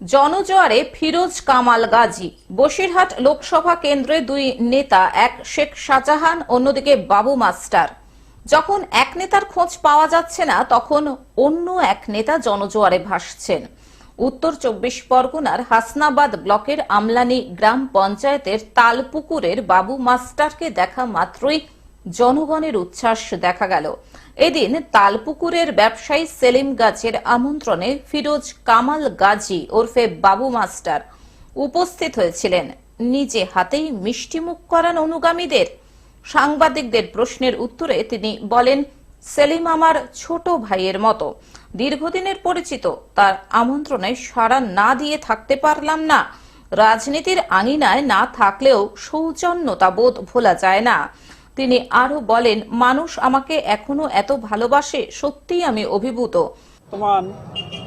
জনজোয়ারে ফিরোজ কামাল গাজী। বসিরহাট লোকসভা কেন্দ্রে দুই নেতা, এক শেখ শাহজাহান, অন্যদিকে বাবু মাস্টার। যখন এক নেতার খোঁজ পাওয়া যাচ্ছে না, তখন অন্য এক নেতা জনজোয়ারে ভাসছেন। উত্তর চব্বিশ পরগনার হাসনাবাদ ব্লকের আমলানি গ্রাম পঞ্চায়েতের তালপুকুরের বাবু মাস্টারকে দেখা মাত্রই জনগণের উচ্ছ্বাস দেখা গেল। এদিন তালপুকুরের ব্যবসায়ী সেলিম গাছের আমন্ত্রণে ফিরোজ কামাল গাজী ওরফে বাবু মাস্টার উপস্থিত হয়েছিলেন। নিজে হাতেই মিষ্টিমুখ করান অনুগামীদের। সাংবাদিকদের প্রশ্নের উত্তরে তিনি বলেন, সেলিম আমার ছোট ভাইয়ের মতো। দীর্ঘদিনের পরিচিত। তার আমন্ত্রণে সাড়া না দিয়ে থাকতে পারলাম না। রাজনীতির আঙিনায় না থাকলেও সৌজন্যতা বোধ ভোলা যায় না। তিনি আরও বলেন, মানুষ আমাকে এখনও এত ভালোবাসে, সত্যিই আমি অভিভূত। বর্তমান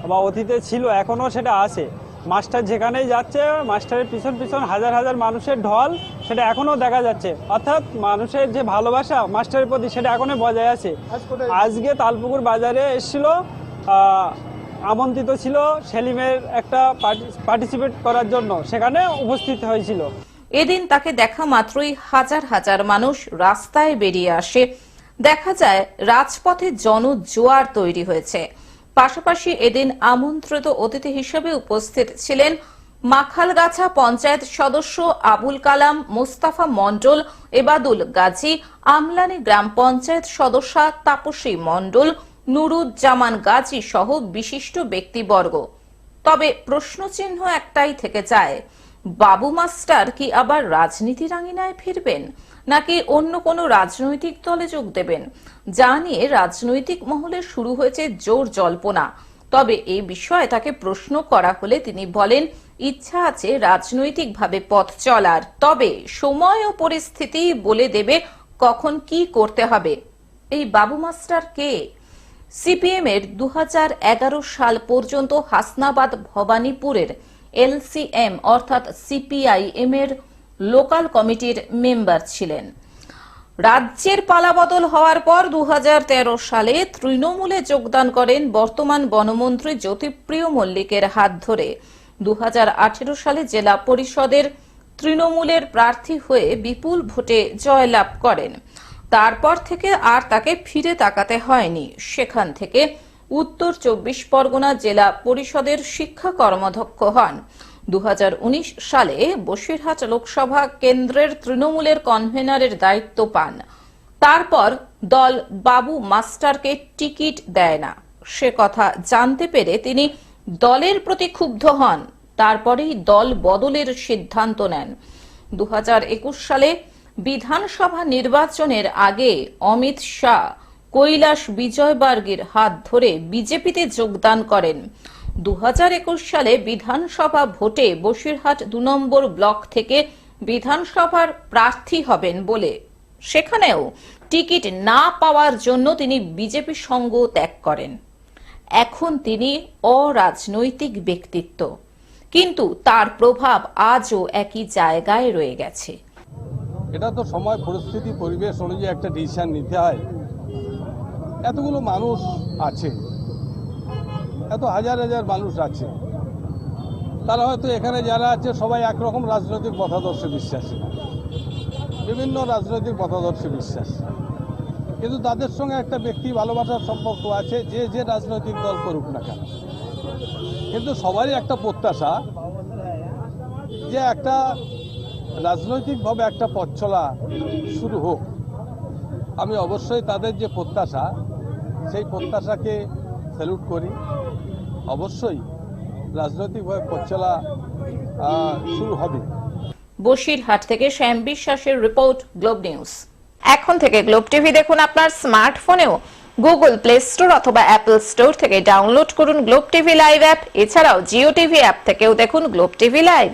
বা অতীতে ছিল এখনও সেটা আছে। মাস্টার যেখানেই যাচ্ছে, মাস্টারের পিছন পিছন হাজার হাজার মানুষের ঢল, সেটা এখনও দেখা যাচ্ছে। অর্থাৎ মানুষের যে ভালোবাসা, মাস্টারের প্রতি সেটা এখনও বজায় আছে। আজকে তালপুকুর বাজারে এসেছিল আমন্ত্রিত ছিল সেলিমের একটা পার্টিসিপেট করার জন্য। সেখানে উপস্থিত হয়েছিল। এদিন তাকে দেখা মাত্রই হাজার হাজার মানুষ রাস্তায় বেরিয়ে আসে। দেখা যায়, রাজপথে জনজোয়ার তৈরি হয়েছে। পাশাপাশি এদিন আমন্ত্রিত অতিথি হিসেবে উপস্থিত ছিলেন মাখালগাছা পঞ্চায়েত সদস্য আবুল কালাম, মোস্তাফা মণ্ডল, এবাদুল গাজী, আমলানি গ্রাম পঞ্চায়েত সদস্যা তাপসী মণ্ডল, নুরুজ্জামান গাজী সহ বিশিষ্ট ব্যক্তিবর্গ। তবে প্রশ্নচিহ্ন একটাই থেকে যায় বাবু মাস্টার কি আবার রাজনীতির আঙিনায় ফিরবেন? নাকি অন্য কোনো রাজনৈতিক দলে যোগ দেবেন? যা নিয়ে রাজনৈতিক মহলে শুরু হয়েছে জোর জল্পনা। তবে এই বিষয়ে তাকে প্রশ্ন করা হলে তিনি বলেন, ইচ্ছা আছে রাজনৈতিকভাবে পথ চলার। তবে সময় ও পরিস্থিতি বলে দেবে কখন কি করতে হবে। এই বাবু মাস্টার কে? সিপিএম এর দু হাজার এগারো সাল পর্যন্ত হাসনাবাদ ভবানীপুরের এলসিএম, অর্থাৎ সিপিআইএম এর লোকাল কমিটির মেম্বার ছিলেন। রাজ্যের পালাবদল হওয়ার পর দুহাজার তেরো সালে তৃণমূলে যোগদান করেন বর্তমান বনমন্ত্রী জ্যোতিপ্রিয় মল্লিকের হাত ধরে। দু হাজার আঠেরো সালে জেলা পরিষদের তৃণমূলের প্রার্থী হয়ে বিপুল ভোটে জয়লাভ করেন। তারপর থেকে আর তাকে ফিরে তাকাতে হয়নি। সেখান থেকে উত্তর চব্বিশ পরগনা জেলা পরিষদের শিক্ষা কর্মাধ্যক্ষ হন। দু হাজার উনিশ সালে বসিরহাট লোকসভা কেন্দ্রের তৃণমূলের কনভেনারের দায়িত্ব পান। তারপর দল বাবু মাস্টারকে টিকিট দেয় না। সে কথা জানতে পেরে তিনি দলের প্রতি ক্ষুব্ধ হন। তারপরেই দল বদলের সিদ্ধান্ত নেন। দু হাজার একুশ সালে বিধানসভা নির্বাচনের আগে অমিত শাহ কৈলাস বিজয়বর্গের হাত ধরে বিজেপিতে যোগদান করেন। দুহাজার একুশ সালে বিধানসভা ভোটে বসিরহাট দু নম্বর ব্লক থেকে বিধানসভার প্রার্থী হবেন বলে। সেখানেও টিকিট না পাওয়ার জন্য তিনি বিজেপি সঙ্গ ত্যাগ করেন। এখন তিনি অরাজনৈতিক ব্যক্তিত্ব। কিন্তু তার প্রভাব আজও একই জায়গায় রয়ে গেছে। এটা তো সময়, পরিস্থিতি, পরিবেশ অনুযায়ী একটা ডিসিশন নিতে হয়। এতগুলো মানুষ আছে। এত হাজার হাজার মানুষ আছে। তারা হয়তো এখানে যারা আছে, সবাই একরকম রাজনৈতিক মতাদর্শে বিশ্বাসী। বিভিন্ন রাজনৈতিক মতাদর্শে বিশ্বাস। কিন্তু তাদের সঙ্গে একটা ব্যক্তি ভালোবাসার সম্পর্ক আছে, যে যে রাজনৈতিক দল করুক না কেন। কিন্তু সবারই একটা প্রত্যাশা যে একটা রাজনৈতিকভাবে একটা পথ চলা শুরু হোক। আমি অবশ্যই তাদের যে প্রত্যাশা সেই প্রত্যাশাকে স্যালুট করি। অবশ্যই রাজনৈতিকভাবে পথ চলা শুরু হবে। বসিরহাট থেকে শ্যাম বিশ্বাসের রিপোর্ট, গ্লোব নিউজ। এখন থেকে গ্লোব টিভি দেখুন আপনার স্মার্টফোনেও। গুগল প্লে স্টোর অথবা অ্যাপল স্টোর থেকে ডাউনলোড করুন গ্লোব টিভি লাইভ অ্যাপ। এছাড়াও জিও টিভি অ্যাপ থেকেও দেখুন গ্লোব টিভি লাইভ।